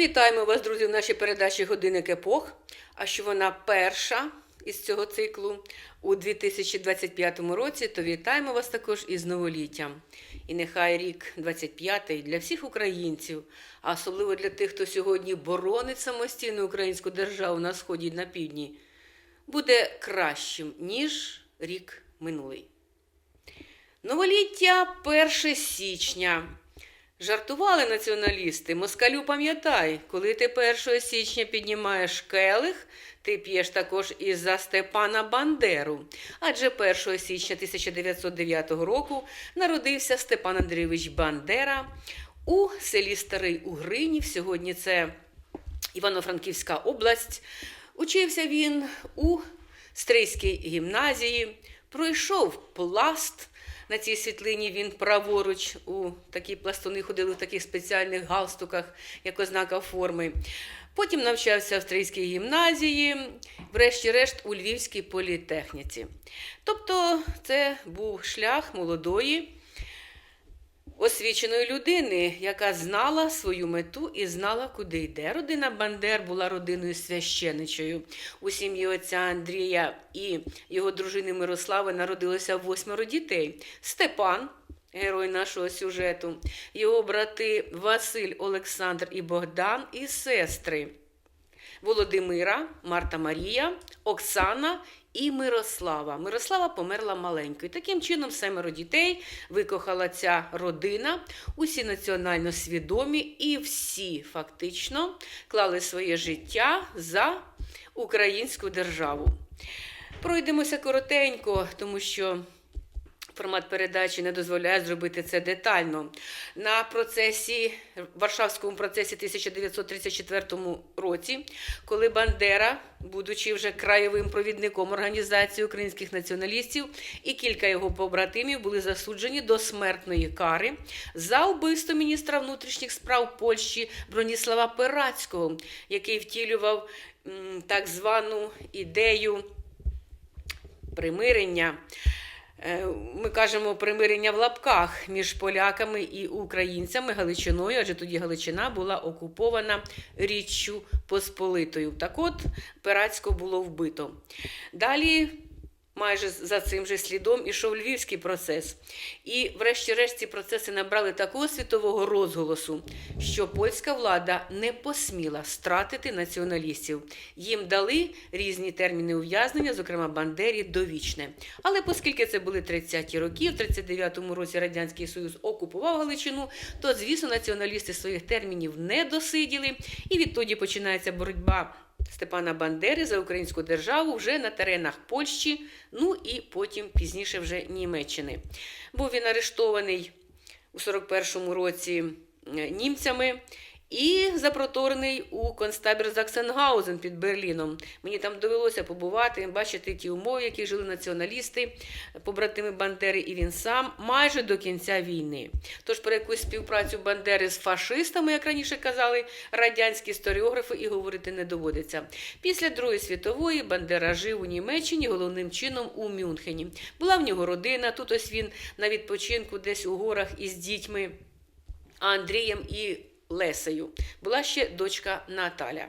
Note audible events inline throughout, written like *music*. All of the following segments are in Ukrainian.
Вітаємо вас, друзі, в нашій передачі Годинник епох. А що вона перша із цього циклу у 2025 році, то вітаємо вас також із новоліттям. І нехай рік 25-й для всіх українців, а особливо для тих, хто сьогодні боронить самостійну українську державу на сході і на півдні, буде кращим, ніж рік минулий. Новоліття 1 січня. Жартували націоналісти. Москалю пам'ятай, коли ти 1 січня піднімаєш келих, ти п'єш також і за Степана Бандеру. Адже 1 січня 1909 року народився Степан Андрійович Бандера у селі Старий Угринів. Сьогодні це Івано-Франківська область. Учився він у Стрийській гімназії, пройшов пласт. На цій світлині він праворуч у такі пластуни ходили в таких спеціальних галстуках, як ознака форми. Потім навчався в Австрійській гімназії, врешті-решт у Львівській політехніці. Тобто це був шлях молодої, освіченої людини, яка знала свою мету і знала, куди йде. Родина Бандер була родиною священичою. У сім'ї отця Андрія і його дружини Мирослави народилося восьмеро дітей. Степан, герой нашого сюжету, його брати Василь, Олександр і Богдан, і сестри. Володимира, Марта Марія, Оксана і Мирослава. Мирослава померла маленькою. Таким чином, семеро дітей викохала ця родина, усі національно свідомі і всі фактично клали своє життя за українську державу. Пройдемося коротенько, тому що. Формат передачі не дозволяє зробити це детально. На процесі, Варшавському процесі 1934 році, коли Бандера, будучи вже краєвим провідником організації українських націоналістів, і кілька його побратимів були засуджені до смертної кари за вбивство міністра внутрішніх справ Польщі Броніслава Перацького, який втілював так звану ідею примирення. Е, Ми кажемо примирення в лапках між поляками і українцями Галичиною, адже тоді Галичина була окупована Річчю Посполитою. Так от Перацько було вбито. Далі. Майже за цим же слідом ішов львівський процес. І, врешті-решт, ці процеси набрали такого світового розголосу, що польська влада не посміла стратити націоналістів. Їм дали різні терміни ув'язнення, зокрема Бандері, довічне. Але оскільки це були 30-ті роки, в 39-му році Радянський Союз окупував Галичину, то, звісно, націоналісти своїх термінів не досиділи, і відтоді починається боротьба. Степана Бандери за українську державу вже на теренах Польщі, ну і потім пізніше вже Німеччини. Був він арештований у 41-му році е, німцями і запроторений у концтабір Заксенгаузен під Берліном. Мені там довелося побувати, бачити ті умови, яких жили націоналісти, побратими Бандери, і він сам майже до кінця війни. Тож про якусь співпрацю Бандери з фашистами, як раніше казали радянські історіографи, і говорити не доводиться. Після Другої світової Бандера жив у Німеччині, головним чином у Мюнхені. Була в нього родина. Тут ось він на відпочинку десь у горах із дітьми Андрієм і Лесею. Була ще дочка Наталя.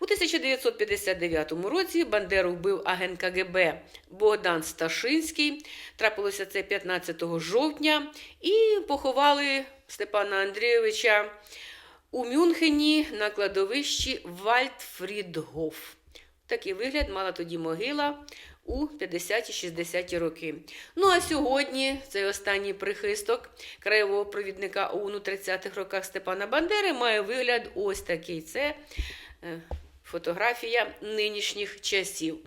У 1959 році Бандеру вбив агент КГБ Богдан Сташинський. Трапилося це 15 жовтня, і поховали Степана Андрійовича у Мюнхені на кладовищі Вальдфрідгоф. Такий вигляд мала тоді могила у 50-60-ті роки. Ну а сьогодні цей останній прихисток краєвого провідника ОУН у 30-х роках Степана Бандери має вигляд ось такий. Це е, фотографія нинішніх часів.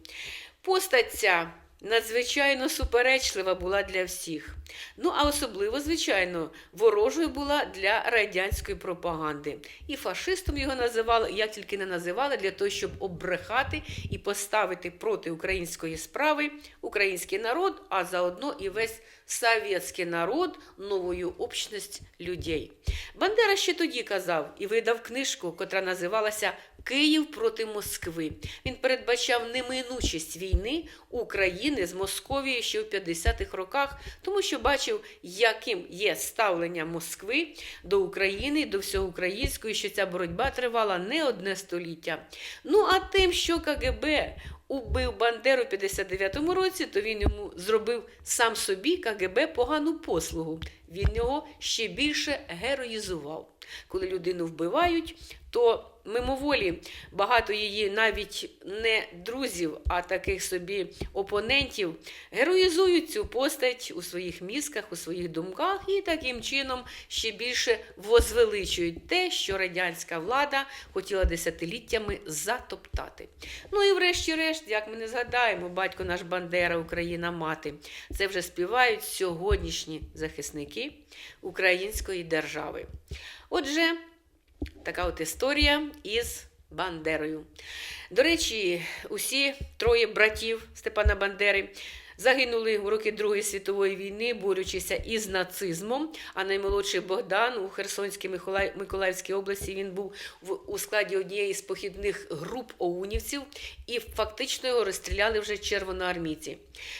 Постать ця надзвичайно суперечлива була для всіх. Ну, а особливо, звичайно, ворожою була для радянської пропаганди. І фашистом його називали, як тільки не називали, для того, щоб обрехати і поставити проти української справи український народ, а заодно і весь совєтський народ, новою общність людей. Бандера ще тоді казав і видав книжку, котра називалася Київ проти Москви. Він передбачав неминучість війни України з Московією ще в 50-х роках, тому що бачив, яким є ставлення Москви до України, до всього українського, що ця боротьба тривала не одне століття. Ну а тим, що КГБ убив Бандеру в 59-му році, то він йому зробив сам собі КГБ погану послугу. Він його ще більше героїзував. Коли людину вбивають, то мимоволі багато її навіть не друзів, а таких собі опонентів героїзують цю постать у своїх мізках, у своїх думках і таким чином ще більше возвеличують те, що радянська влада хотіла десятиліттями затоптати. Ну і врешті-решт, як ми не згадаємо, батько наш Бандера, Україна мати, це вже співають сьогоднішні захисники української держави. Отже, така от історія із Бандерою. До речі, усі троє братів Степана Бандери загинули у роки Другої світової війни, борючися із нацизмом. А наймолодший Богдан у Херсонській Миколаїв- Миколаївській області він був в, у складі однієї з похідних груп оунівців, і фактично його розстріляли вже червоноармійці.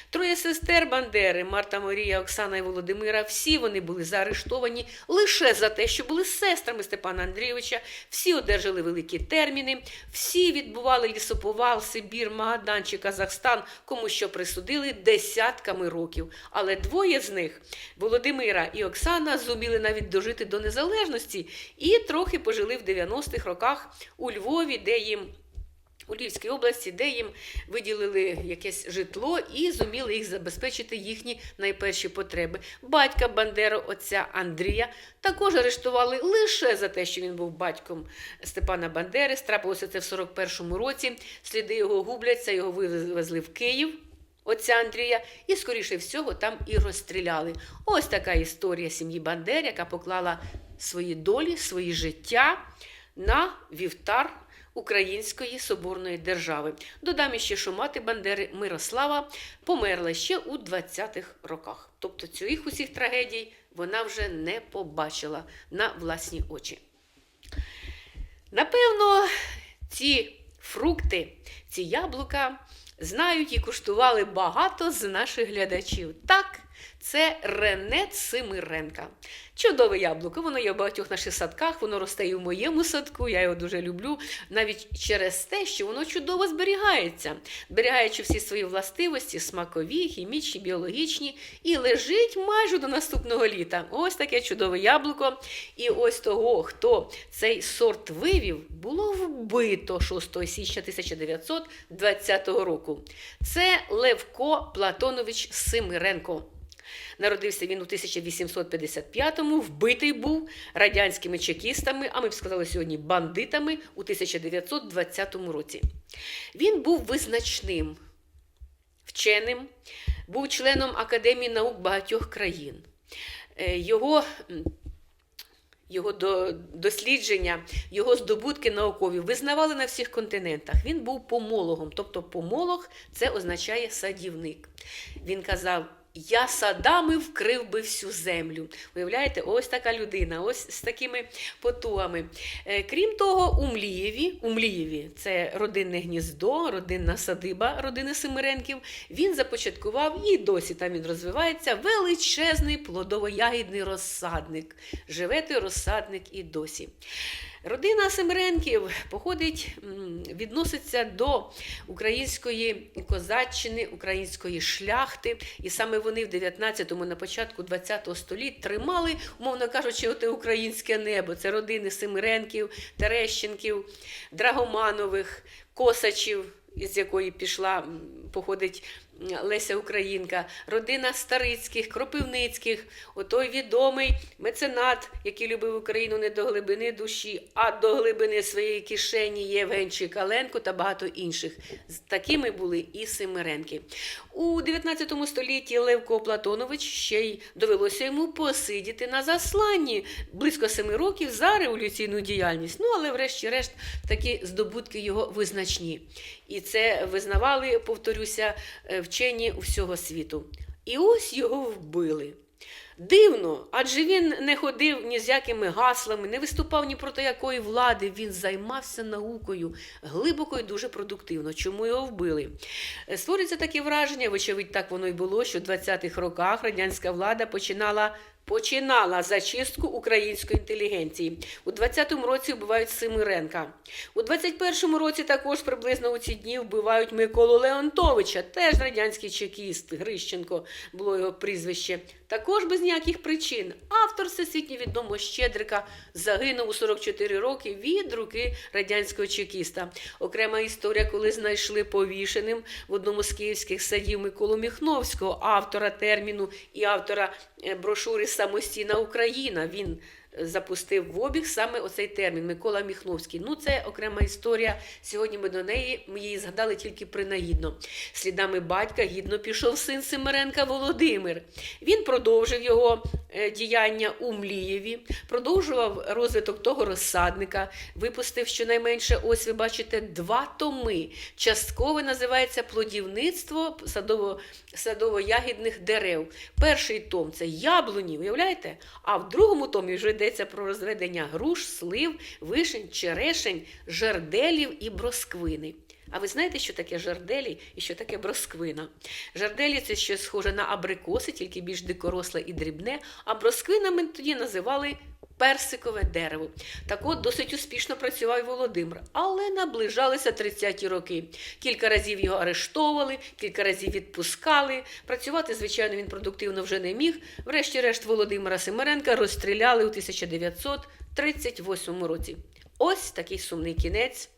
Троє сестер Бандери, Марта Марія, Оксана і Володимира, всі вони були заарештовані лише за те, що були сестрами Степана Андрійовича. Всі одержали великі терміни, всі відбували лісоповал, Сибір, Магадан чи Казахстан, кому що присудили десятками років. Але двоє з них, Володимира і Оксана, зуміли навіть дожити до незалежності і трохи пожили в 90-х роках у Львові, де їм у Львівській області, де їм виділили якесь житло і зуміли їх забезпечити їхні найперші потреби. Батька Бандера, отця Андрія, також арештували лише за те, що він був батьком Степана Бандери. Страпилося це в 41-му році. Сліди його губляться, його вивезли в Київ. Отця Андрія, і, скоріше всього, там і розстріляли. Ось така історія сім'ї Бандер, яка поклала свої долі, свої життя на вівтар Української соборної держави. Додам іще, що мати Бандери Мирослава померла ще у 20-х роках. Тобто цих усіх трагедій вона вже не побачила на власні очі. Напевно, ці фрукти, ці яблука знають і куштували багато з наших глядачів. Так, це Рене Цимиренка. Чудове яблуко, воно є в багатьох наших садках, воно росте і в моєму садку, я його дуже люблю, навіть через те, що воно чудово зберігається, зберігаючи всі свої властивості, смакові, хімічні, біологічні, і лежить майже до наступного літа. Ось таке чудове яблуко. І ось того, хто цей сорт вивів, було вбито 6 січня 1920 року. Це Левко Платонович Симиренко. Народився він у 1855-му, вбитий був радянськими чекістами, а ми б сказали сьогодні бандитами у 1920 році. Він був визначним вченим, був членом Академії наук багатьох країн. Е, Його його до, дослідження, його здобутки наукові визнавали на всіх континентах. Він був помологом, тобто помолог це означає садівник. Він казав. Я садами вкрив би всю землю. Уявляєте, ось така людина, ось з такими потугами. Е, Крім того, у Млієві, у Млієві це родинне гніздо, родинна садиба родини Семиренків. Він започаткував і досі там він розвивається величезний плодово-ягідний розсадник. Живе той розсадник і досі. Родина Семеренків походить, відноситься до української козаччини, української шляхти, і саме вони в 19-му, на початку 20-го століття тримали, умовно кажучи, оте українське небо. Це родини Семиренків, Терещенків, Драгоманових, Косачів, із якої пішла, походить Леся Українка, родина Старицьких, Кропивницьких, отой відомий меценат, який любив Україну не до глибини душі, а до глибини своєї кишені Євген Чикаленко та багато інших. Такими були і Семиренки. У 19 столітті Левко Платонович ще й довелося йому посидіти на засланні близько семи років за революційну діяльність. Ну, але врешті-решт такі здобутки його визначні. І це визнавали, повторюся, е, вчені усього світу. І ось його вбили. Дивно, адже він не ходив ні з якими гаслами, не виступав ні проти якої влади. Він займався наукою глибоко і дуже продуктивно. Чому його вбили? Е, Створюється таке враження, вочевидь, так воно й було, що в 20-х роках радянська влада починала. Починала зачистку української інтелігенції. У 20-му році вбивають Симиренка. У 21-му році також приблизно у ці дні вбивають Миколу Леонтовича, теж радянський чекіст, Грищенко було його прізвище. Також без ніяких причин. Автор всесвітньо відомого Щедрика загинув у 44 роки від руки радянського чекіста. Окрема історія, коли знайшли повішеним в одному з київських садів Миколу Міхновського, автора терміну і автора е, брошури Самостійна Україна. Він запустив в обіг саме оцей термін Микола Міхновський. Ну, це окрема історія. Сьогодні ми до неї ми її згадали тільки принагідно. Слідами батька гідно пішов син Семеренка Володимир. Він продовжив його е, діяння у Млієві, продовжував розвиток того розсадника, випустив щонайменше, ось ви бачите, два томи. Часткове називається плодівництво садово, садово-ягідних дерев. Перший том це яблуні, уявляєте? А в другому томі вже йдеться про розведення груш, слив, вишень, черешень, жерделів і бросквини. А ви знаєте, що таке жарделі і що таке бросквина? Жарделі це щось схоже на абрикоси, тільки більш дикоросле і дрібне, а бросквинами тоді називали персикове дерево. Так от досить успішно працював Володимир, але наближалися 30-ті роки. Кілька разів його арештовували, кілька разів відпускали. Працювати, звичайно, він продуктивно вже не міг. Врешті-решт Володимира Семеренка розстріляли у 1938 році. Ось такий сумний кінець.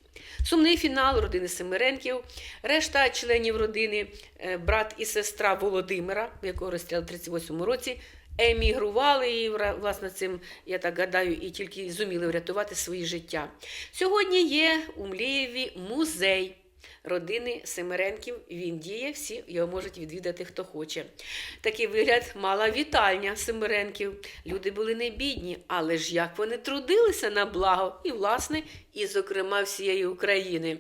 Сумний фінал родини Семиренків. Решта членів родини, е, брат і сестра Володимира, якого розстріляли в 38 році, емігрували і, власне, цим, я так гадаю, і тільки зуміли врятувати свої життя. Сьогодні є у Млієві музей. Родини Семеренків він діє, всі його можуть відвідати, хто хоче. Такий вигляд мала вітальня Семеренків. Люди були не бідні, але ж як вони трудилися на благо і, власне, і, зокрема, всієї України.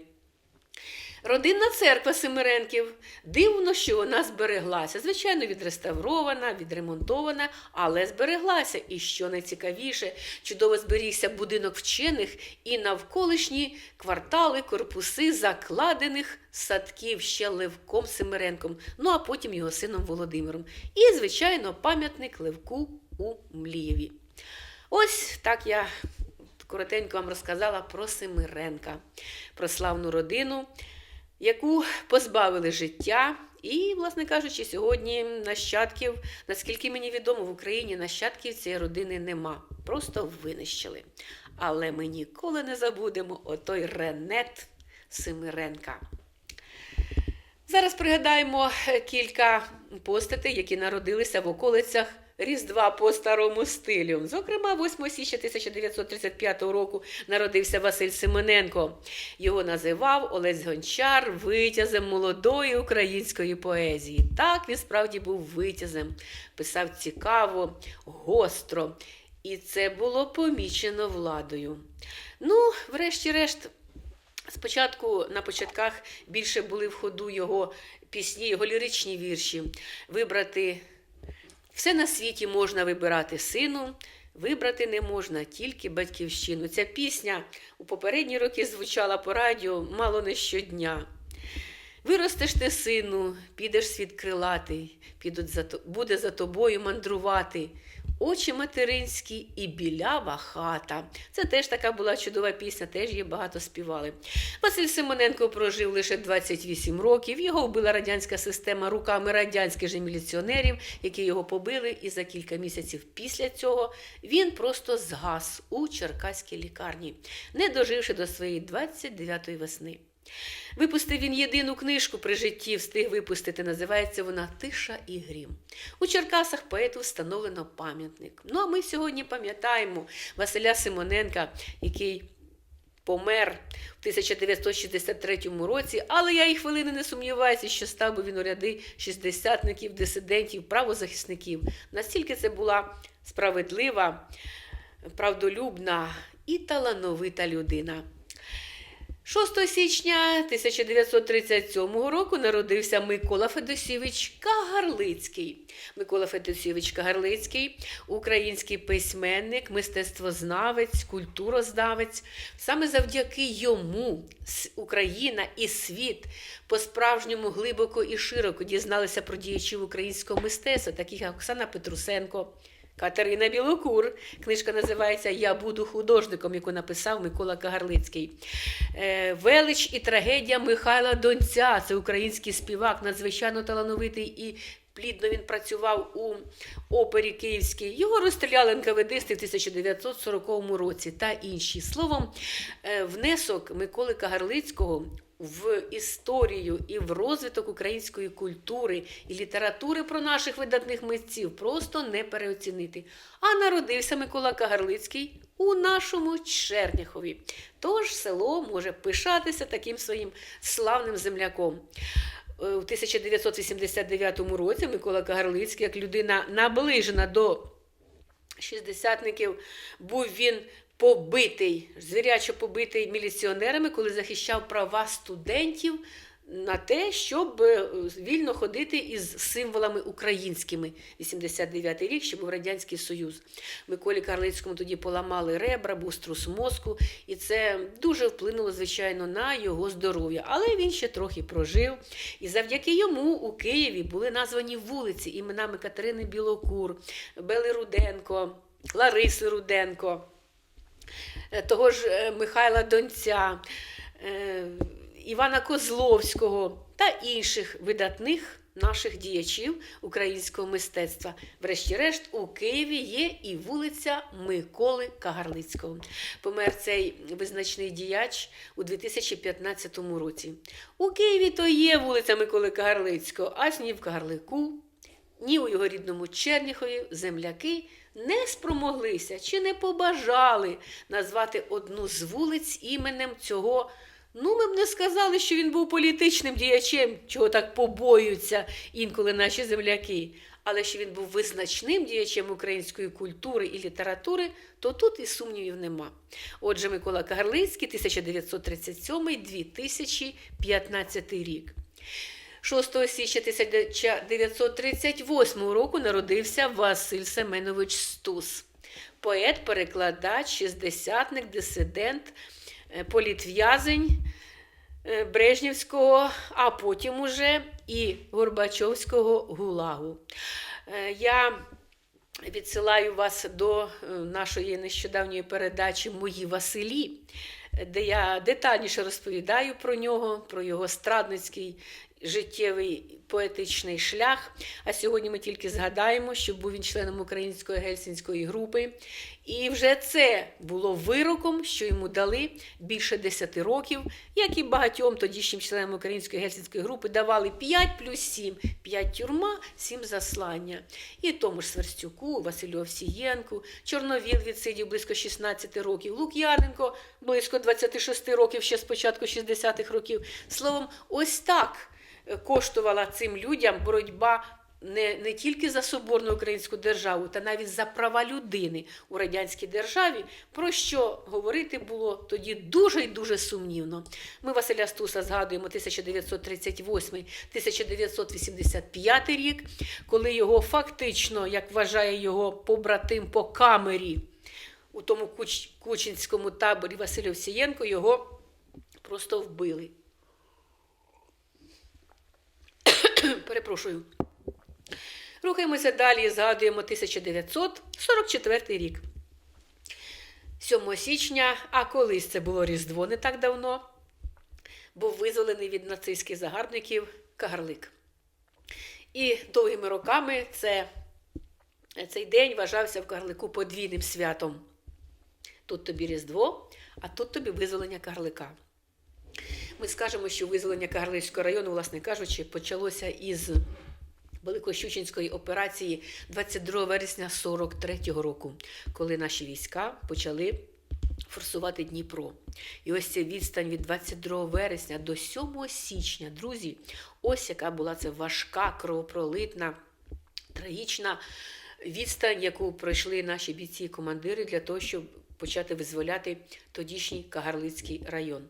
Родинна церква Семиренків. Дивно, що вона збереглася. Звичайно, відреставрована, відремонтована, але збереглася. І що найцікавіше, чудово зберігся будинок вчених і навколишні квартали, корпуси закладених садків ще Левком Семиренком, ну а потім його сином Володимиром. І, звичайно, пам'ятник Левку у Млієві. Ось так я коротенько вам розказала про Семиренка, про славну родину, яку позбавили життя. І, власне кажучи, сьогодні нащадків, наскільки мені відомо, в Україні нащадків цієї родини нема. Просто винищили. Але ми ніколи не забудемо отой Ренет Семиренка. Зараз пригадаємо е, кілька постатей, які народилися в околицях Різдва по старому стилю. Зокрема, 8 січня 1935 року народився Василь Симоненко. Його називав Олесь Гончар витязем молодої української поезії. Так, він справді був витязем, писав цікаво, гостро. І це було помічено владою. Ну, врешті-решт, Спочатку на початках більше були в ходу його пісні, його ліричні вірші. Вибрати все на світі можна вибирати сину, вибрати не можна тільки батьківщину. Ця пісня у попередні роки звучала по радіо мало не щодня. Виростеш ти, сину, підеш світ крилатий, підуть за буде за тобою мандрувати. Очі материнські і білява хата. Це теж така була чудова пісня, теж її багато співали. Василь Симоненко прожив лише 28 років. Його вбила радянська система руками радянських же міліціонерів, які його побили. І за кілька місяців після цього він просто згас у Черкаській лікарні, не доживши до своєї 29-ї весни. Випустив він єдину книжку при житті, встиг випустити. Називається вона Тиша і грім. У Черкасах поету встановлено пам'ятник. Ну а ми сьогодні пам'ятаємо Василя Симоненка, який помер в 1963 році, але я і хвилини не сумніваюся, що став би він у ряди шістдесятників, дисидентів, правозахисників. Настільки це була справедлива, правдолюбна і талановита людина. 6 січня 1937 року народився Микола Федосійович Кагарлицький. Микола Федосійович Кагарлицький, український письменник, мистецтвознавець, культурознавець. Саме завдяки йому Україна і світ по-справжньому глибоко і широко дізналися про діячів українського мистецтва, таких як Оксана Петрусенко. Катерина Білокур. Книжка називається Я буду художником, яку написав Микола Кагарлицький. Е, Велич і трагедія Михайла Донця. Це український співак, надзвичайно талановитий і плідно він працював у опері Київській. Його розстріляли НКВДисти в 1940 році та інші. Словом, е, внесок Миколи Кагарлицького в історію і в розвиток української культури і літератури про наших видатних митців просто не переоцінити. А народився Микола Кагарлицький у нашому Черняхові. Тож село може пишатися таким своїм славним земляком. Е, У 1989 році Микола Кагарлицький, як людина наближена до шістдесятників, був він побитий, звірячо побитий міліціонерами, коли захищав права студентів на те, щоб е, вільно ходити із символами українськими. 89-й рік, ще був Радянський Союз. Миколі Карлицькому тоді поламали ребра, був струс мозку, і це дуже вплинуло, звичайно, на його здоров'я. Але він ще трохи прожив. І завдяки йому у Києві були названі вулиці іменами Катерини Білокур, Бели Руденко, Лариси Руденко того ж е, Михайла Донця, е, Івана Козловського та інших видатних наших діячів українського мистецтва. Врешті-решт, у Києві є і вулиця Миколи Кагарлицького. Помер цей визначний діяч у 2015 році. У Києві то є вулиця Миколи Кагарлицького, аж ні в Кагарлику, ні у його рідному Черніхові земляки не спромоглися чи не побажали назвати одну з вулиць іменем цього. Ну, ми б не сказали, що він був політичним діячем, чого так побоюються інколи наші земляки. Але що він був визначним діячем української культури і літератури, то тут і сумнівів нема. Отже, Микола Кагарлицький, 1937-2015 рік. 6 січня 1938 року народився Василь Семенович Стус, поет, перекладач, шістдесятник, дисидент, е, політв'язень е, Брежнівського, а потім уже і Горбачовського гулагу. Е, Я відсилаю вас до нашої нещодавньої передачі Мої Василі, де я детальніше розповідаю про нього, про його страдницький життєвий поетичний шлях. А сьогодні ми тільки згадаємо, що був він членом української гельсінської групи. І вже це було вироком, що йому дали більше 10 років, як і багатьом тодішнім членам української гельсінської групи давали 5 плюс 7, 5 тюрма, 7 заслання. І тому ж Сверстюку, Василю Овсієнку, Чорновіл відсидів близько 16 років, Лук'яненко близько 26 років, ще з початку 60-х років. Словом, ось так коштувала цим людям боротьба не, не тільки за соборну українську державу, та навіть за права людини у радянській державі, про що говорити було тоді дуже і дуже сумнівно. Ми Василя Стуса згадуємо 1938-1985 рік, коли його фактично, як вважає його побратим по камері, у тому Куч, Кучинському таборі Василь Овсієнко, його просто вбили. *clears throat* Перепрошую. Рухаємося далі і згадуємо 1944 рік. 7 січня, а колись це було Різдво не так давно, був визволений від нацистських загарбників Кагарлик. І довгими роками це, цей день вважався в Кагарлику подвійним святом. Тут тобі Різдво, а тут тобі визволення Кагарлика. Ми скажемо, що визволення Кагарлицького району, власне кажучи, почалося із Великощучинської операції 22 вересня 43-го року, коли наші війська почали форсувати Дніпро. І ось ця відстань від 22 вересня до 7 січня, друзі, ось яка була це важка, кровопролитна, трагічна відстань, яку пройшли наші бійці і командири для того, щоб почати визволяти тодішній Кагарлицький район.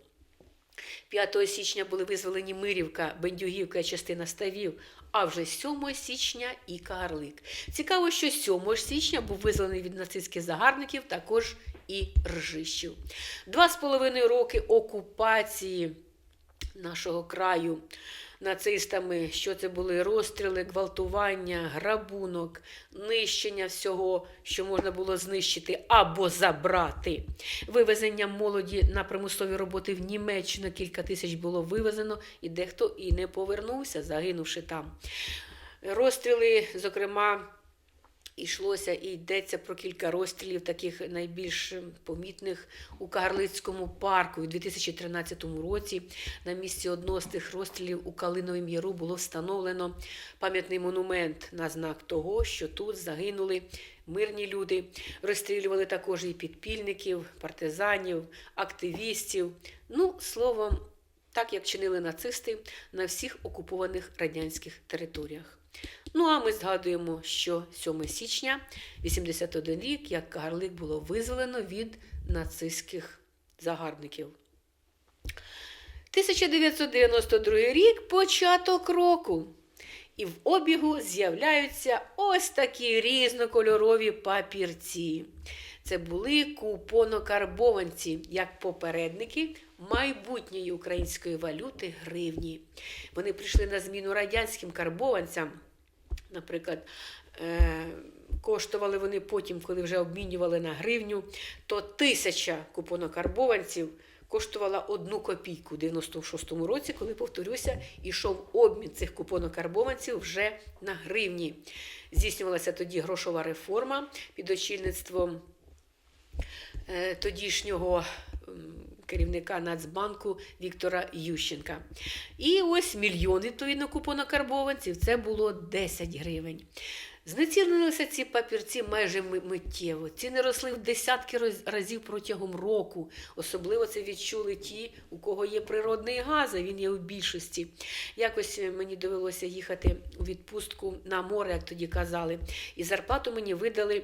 5 січня були визволені Мирівка, Бендюгівка, частина ставів, а вже 7 січня і Карлик. Цікаво, що 7 січня був визволений від нацистських загарбників також і Ржищів. Два з половиною роки окупації нашого краю нацистами, що це були розстріли, гвалтування, грабунок, нищення всього, що можна було знищити або забрати. Вивезення молоді на примусові роботи в Німеччину кілька тисяч було вивезено, і дехто і не повернувся, загинувши там. Розстріли, зокрема. Йшлося і йдеться про кілька розстрілів, таких найбільш помітних у Кагарлицькому парку. У 2013 році на місці одного з тих розстрілів у Калиновім Яру було встановлено пам'ятний монумент на знак того, що тут загинули мирні люди. Розстрілювали також і підпільників, партизанів, активістів. Ну, словом, так як чинили нацисти на всіх окупованих радянських територіях. Ну а ми згадуємо, що 7 січня 81 рік, як Кагарлик було визволено від нацистських загарбників. 1992 рік початок року. І в обігу з'являються ось такі різнокольорові папірці. Це були купонокарбованці, як попередники майбутньої української валюти гривні. Вони прийшли на зміну радянським карбованцям. Наприклад, е, коштували вони потім, коли вже обмінювали на гривню, то тисяча купонокарбованців коштувала одну копійку у 96-му році, коли, повторюся, ішов обмін цих купонокарбованців вже на гривні. Здійснювалася тоді грошова реформа під очільництвом е, тодішнього керівника Нацбанку Віктора Ющенка. І ось мільйон, відповідно, купонокарбованців це було 10 гривень. Знецінилися ці папірці майже миттєво. Ціни росли в десятки разів протягом року. Особливо це відчули ті, у кого є природний газ, а він є у більшості. Якось мені довелося їхати у відпустку на море, як тоді казали, і зарплату мені видали.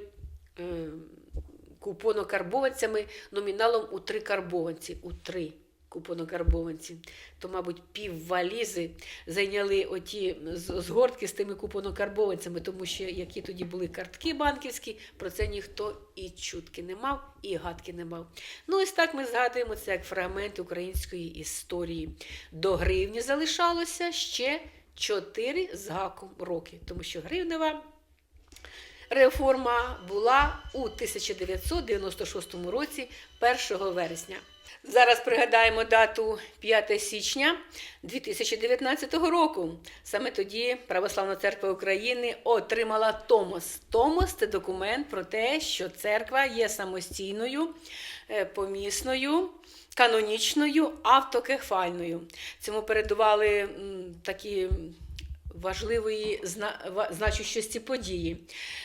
Купонокарбованцями номіналом у три карбованці. У три купонокарбованці. То, мабуть, пів валізи зайняли оті згортки з тими купонокарбованцями, тому що які тоді були картки банківські, про це ніхто і чутки не мав, і гадки не мав. Ну, ось так ми згадуємо це як фрагмент української історії. До гривні залишалося ще 4 з гаком роки, тому що гривнева реформа була у 1996 році, 1 вересня. Зараз пригадаємо дату 5 січня 2019 року. Саме тоді Православна церква України отримала Томос. Томос це документ про те, що церква є самостійною, е, помісною, канонічною, автокефальною. Цьому передували такі важливої значущості події.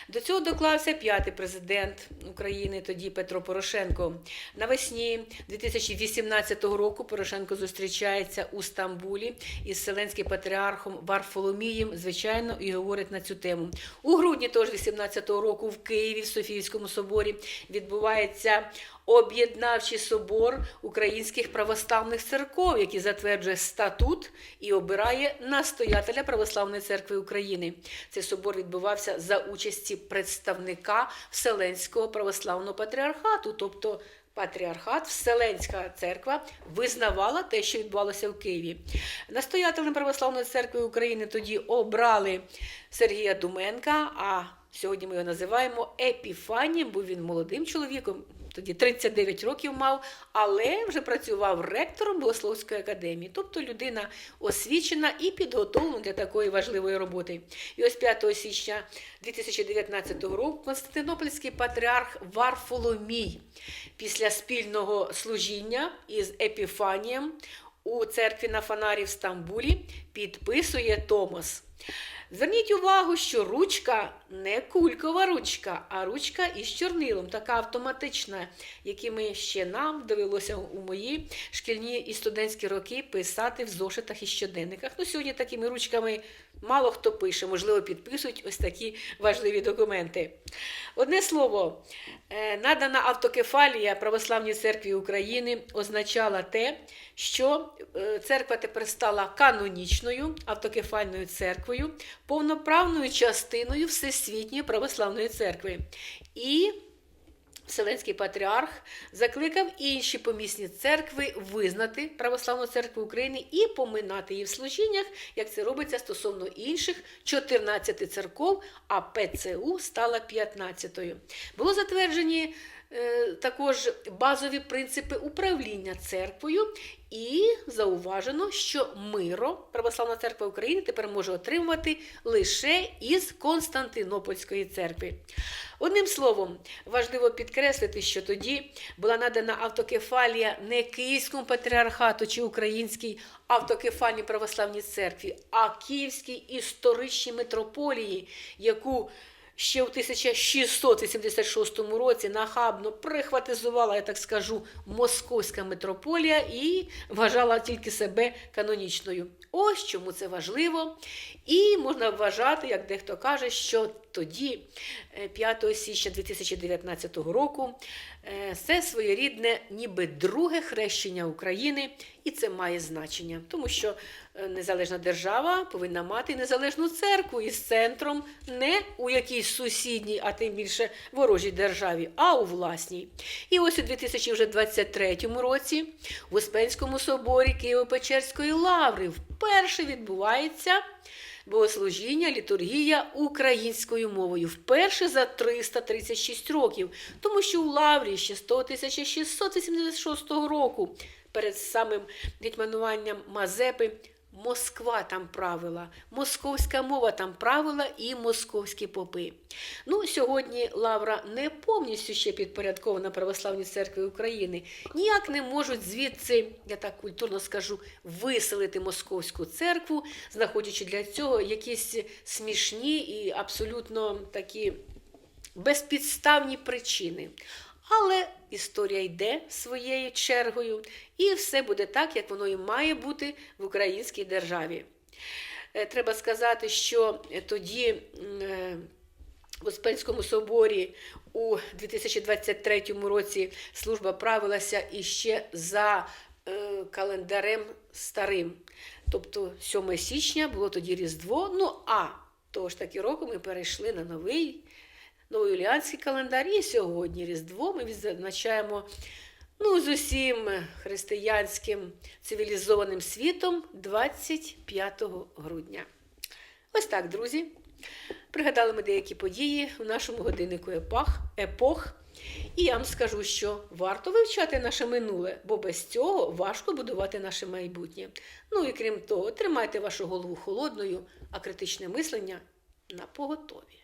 До цього доклався п'ятий президент України, тоді Петро Порошенко. Навесні 2018 року Порошенко зустрічається у Стамбулі із Вселенським патріархом Варфоломієм, звичайно, і говорить на цю тему. У грудні того ж 2018 року в Києві в Софійському соборі відбувається об'єднавчий собор українських православних церков, який затверджує статут і обирає настоятеля Православної церкви України. Цей собор відбувався за участі представника Вселенського православного патріархату, тобто Патріархат, Вселенська церква визнавала те, що відбувалося в Києві. Настоятелем Православної церкви України тоді обрали Сергія Думенка. А сьогодні ми його називаємо Епіфанієм, бо він молодим чоловіком тоді 39 років мав, але вже працював ректором Богословської академії, тобто людина освічена і підготовлена для такої важливої роботи. І ось 5 січня 2019 року Константинопольський патріарх Варфоломій після спільного служіння із Епіфанієм у церкві на Фанарі в Стамбулі підписує Томос. Зверніть увагу, що ручка не кулькова ручка, а ручка із чорнилом, така автоматична, якими ще нам довелося у мої шкільні і студентські роки писати в зошитах і щоденниках. Ну, сьогодні такими ручками мало хто пише, можливо, підписують ось такі важливі документи. Одне слово, е, надана автокефалія Православній церкві України означала те, що е, церква тепер стала канонічною автокефальною церквою, повноправною частиною Всесвітньої православної церкви. І Вселенський патріарх закликав інші помісні церкви визнати Православну церкву України і поминати її в служіннях, як це робиться стосовно інших 14 церков, а ПЦУ стала 15-ю. Було затверджені також базові принципи управління церквою, і зауважено, що миро Православна церква України тепер може отримувати лише із Константинопольської церкви. Одним словом, важливо підкреслити, що тоді була надана автокефалія не Київському патріархату чи Українській автокефальній православній церкві, а Київській історичній митрополії, яку ще в 1686 році нахабно прихватизувала, я так скажу, московська митрополія і вважала тільки себе канонічною. Ось чому це важливо. І можна вважати, як дехто каже, що тоді, е, 5 січня 2019 року, е, це своєрідне, ніби друге хрещення України, і це має значення, тому що е, незалежна держава повинна мати незалежну церкву із центром не у якійсь сусідній, а тим більше ворожій державі, а у власній. І ось у 2023 році в Успенському соборі Києво-Печерської лаври вперше відбувається богослужіння, літургія українською мовою вперше за 336 років, тому що у Лаврі ще з того 1686 року, перед самим гетьмануванням Мазепи, Москва там правила, московська мова там правила і московські попи. Ну, сьогодні Лавра не повністю ще підпорядкована Православній церкві України. Ніяк не можуть звідси, я так культурно скажу, виселити московську церкву, знаходячи для цього якісь смішні і абсолютно такі безпідставні причини. Але історія йде своєю чергою, і все буде так, як воно і має бути в українській державі. Е, Треба сказати, що тоді е, в Успенському соборі у 2023 році служба правилася іще за е, календарем старим. Тобто 7 січня було тоді Різдво. Ну а того ж таки року ми перейшли на новий новоюліанський календар. І сьогодні Різдво ми відзначаємо ну, з усім християнським цивілізованим світом 25 грудня. Ось так, друзі. Пригадали ми деякі події в нашому годиннику епох, епох. І я вам скажу, що варто вивчати наше минуле, бо без цього важко будувати наше майбутнє. Ну і крім того, тримайте вашу голову холодною, а критичне мислення на поготові.